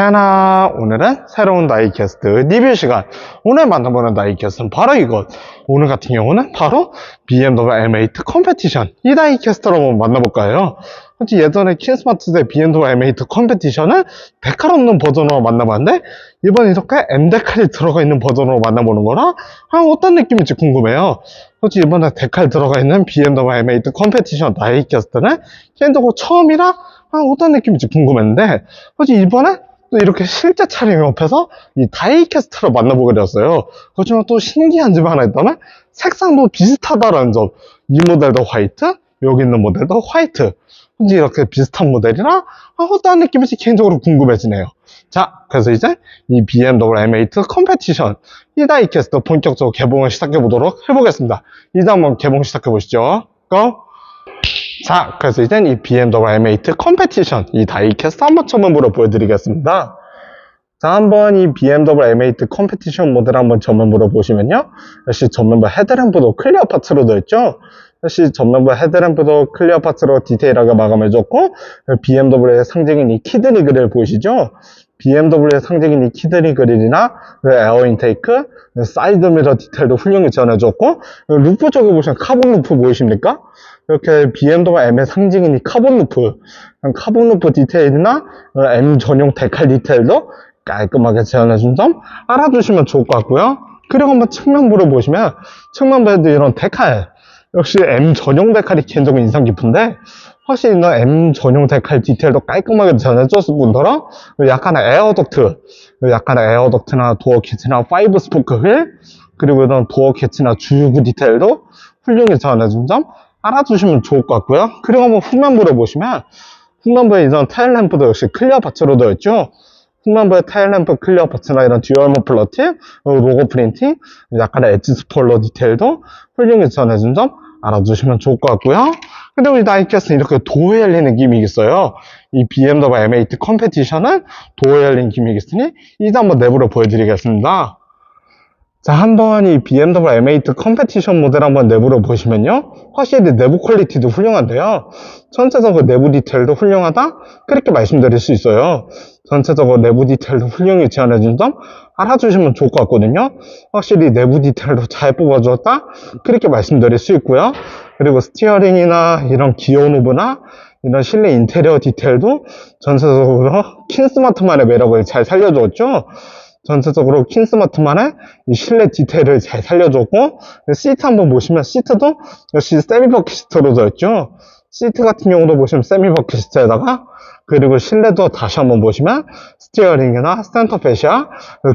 샤나 오늘은 새로운 다이캐스트 리뷰 시간. 오늘 만나보는 다이캐스트는 바로 이것 오늘 같은 경우는 바로 BMW M8 컴페티션 이 다이캐스트로 한번 만나볼까요? 혹시 예전에 킹스마트 대 BMW M8 컴페티션을 데칼 없는 버전으로 만나봤는데 이번 이렇게 M 데칼이 들어가 있는 버전으로 만나보는 거라 아, 어떤 느낌일지 궁금해요. 솔직히 이번에 데칼 들어가 있는 BMW M8 컴페티션 다이캐스트는 개인적으로 처음이라 아, 어떤 느낌일지 궁금했는데 솔직히 이번에 또 이렇게 실제 촬영 옆에서 이 다이캐스트를 만나보게 되었어요. 그렇지만 또 신기한 점 하나 있다면 색상도 비슷하다라는 점. 이 모델도 화이트, 여기 있는 모델도 화이트. 근데 이렇게 비슷한 모델이라 아, 어떤 느낌일지 개인적으로 궁금해지네요. 자, 그래서 이제 이 BMW M8 컴페티션 이 다이캐스트 본격적으로 개봉을 시작해 보도록 해보겠습니다. 이제 한번 개봉 시작해 보시죠. 고! 자, 그래서 이젠 이 BMW M8 컴페티션 이 다이캐스트 한번 전면부로 보여드리겠습니다. 자, 한번 이 BMW M8 컴페티션 모델 한번 전면부로 보시면요. 역시 전면부 헤드램프도 클리어 파츠로 되어 있죠. 역시 전면부 헤드램프도 클리어 파츠로 디테일하게 마감해줬고 BMW의 상징인 이 키드니 그릴 보이시죠? BMW의 상징인 이 키드니 그릴이나 그 에어 인테이크, 사이드 미러 디테일도 훌륭히 전해줬고 루프 쪽에 보시면 카본 루프 보이십니까? 이렇게 BMW M의 상징인 이 카본 루프, 카본 루프 디테일이나 M 전용 데칼 디테일도 깔끔하게 재현해준 점 알아두시면 좋을 것 같고요. 그리고 한번 측면부를 보시면 측면부에도 이런 데칼 역시 M 전용 데칼이 개인적으로 인상 깊은데 확실히 이 M 전용 데칼 디테일도 깔끔하게 전해줬을 뿐더러 약간의 에어덕트 약간의 에어덕트나 도어 키트나 파이브 스포크 휠 그리고 이런 도어 키트나 주유구 디테일도 훌륭히 전해준 점 알아두시면 좋을 것 같고요. 그리고 한번 후면부를 보시면 후면부에 이런 타일램프도 역시 클리어 파츠로 되어 있죠. 후면부에 타일램프 클리어 파츠나 이런 듀얼 머플러 팁, 로고 프린팅, 약간의 엣지 스포일러 디테일도 훌륭히 전해준 점 알아두시면 좋을 것 같고요. 근데 우리 다이캐스트는 이렇게 도어 열린 느낌이 있어요. 이 BMW M8 컴페티션은 도어 열린 기믹이 있으니 이제 한번 내부로 보여드리겠습니다. 자, 한번 이 BMW M8 컴페티션 모델 한번 내부로 보시면요. 확실히 내부 퀄리티도 훌륭한데요. 전체적으로 내부 디테일도 훌륭하다? 그렇게 말씀드릴 수 있어요. 전체적으로 내부 디테일도 훌륭히 제안해준 점 알아주시면 좋을 것 같거든요. 확실히 내부 디테일도 잘 뽑아주었다? 그렇게 말씀드릴 수 있고요. 그리고 스티어링이나 이런 기어 노브나 이런 실내 인테리어 디테일도 전체적으로 킨 스마트만의 매력을 잘 살려주었죠. 전체적으로 킨스마트만의 이 실내 디테일을 잘 살려줬고 시트 한번 보시면 시트도 역시 세미버킷으로 되었죠. 시트 같은 경우도 보시면 세미버킷에다가 그리고 실내도 다시 한번 보시면 스티어링이나 센터 페시아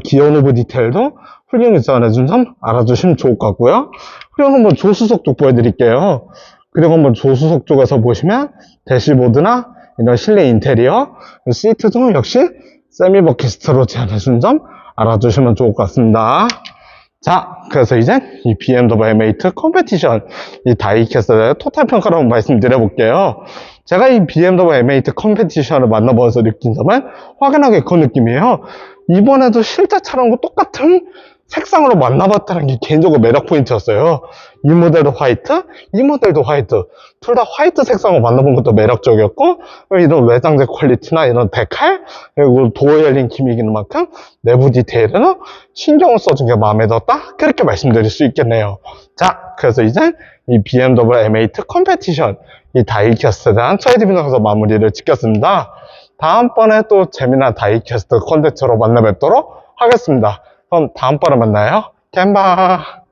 기어 노브 디테일도 훌륭히 전해준 점 알아주시면 좋을 것 같고요. 그리고 한번 조수석도 보여드릴게요. 그리고 한번 조수석 쪽에서 보시면 대시보드나 이런 실내 인테리어 시트도 역시 세미버킷으로 제안해준 점 알아주시면 좋을 것 같습니다. 자, 그래서 이제 이 BMW M8 컴페티션 이 다이캐스트의 토탈 평가를 한번 말씀드려 볼게요. 제가 이 BMW M8 컴페티션을 만나보면서 느낀 점은 확연하게 그 느낌이에요. 이번에도 실제 차량과 똑같은 색상으로 만나봤다는 게 개인적으로 매력 포인트였어요. 이 모델도 화이트, 이 모델도 화이트. 둘 다 화이트 색상으로 만나본 것도 매력적이었고, 이런 외장재 퀄리티나 이런 데칼, 그리고 도어 열린 기믹인 만큼 내부 디테일은 신경을 써준 게 마음에 들었다? 그렇게 말씀드릴 수 있겠네요. 자, 그래서 이제 이 BMW M8 컴페티션, 이 다이캐스트에 대한 트레이드 비너에서 마무리를 짓겠습니다. 다음번에 또 재미난 다이캐스트 콘텐츠로 만나 뵙도록 하겠습니다. 그럼 다음번에 만나요. 캔바.